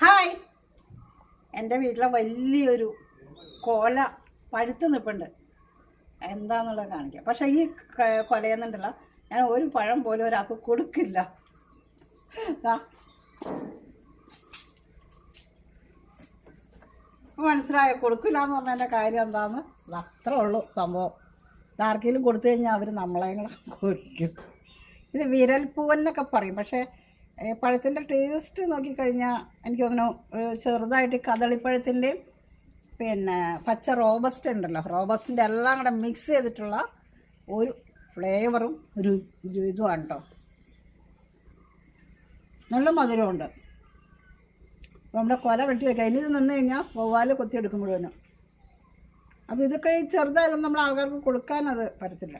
Hi. എന്റെ വീട്ടിലെ വലിയൊരു കോല പഴുത്ത് നിൽപ്പുണ്ട് എന്താന്നുള്ളത് കാണിക്കാം. പക്ഷേ ഈ കൊലയെന്നുണ്ടല്ല ഞാൻ ഒരു പഴം പോലും ഒരാൾക്ക് കൊടുക്കില്ല. മനസ്സിലായ? കൊടുക്കില്ല എന്ന് പറഞ്ഞതിന്റെ കാര്യം എന്താണെന്ന് അത്രേ ഉള്ളൂ സംഭവം. ഇതാർക്കെങ്കിലും കൊടുത്തു കഴിഞ്ഞാൽ അവർ നമ്മളെ കൂടെ കുടിക്കും ഇത് വിരൽപ്പൂവൻ എന്നൊക്കെ പറയും. പക്ഷേ പഴത്തിന്റെ ടേസ്റ്റ് നോക്കിക്കഴിഞ്ഞാൽ എനിക്ക് തോന്നുന്നു ചെറുതായിട്ട് കദളിപ്പഴത്തിന്റെയും പിന്നെ പച്ച റോബസ്റ്റ് ഉണ്ടല്ലോ. റോബസ്റ്റിന്റെ എല്ലാം കൂടെ മിക്സ് ചെയ്തിട്ടുള്ള ഒരു ഫ്ലേവറും ഒരു ഇതുമാണ് കേട്ടോ നല്ല മധുരമുണ്ട് അപ്പോൾ നമ്മുടെ കൊല വെട്ടി വയ്ക്കുക ഇനി ഇത് നിന്ന് കഴിഞ്ഞാൽ പോവാൽ കൊത്തിയെടുക്കും മുഴുവനും അപ്പോൾ ഇതൊക്കെ ചെറുതായതുകൊണ്ട് നമ്മൾ ആൾക്കാർക്ക് കൊടുക്കാനത് പറ്റത്തില്ല.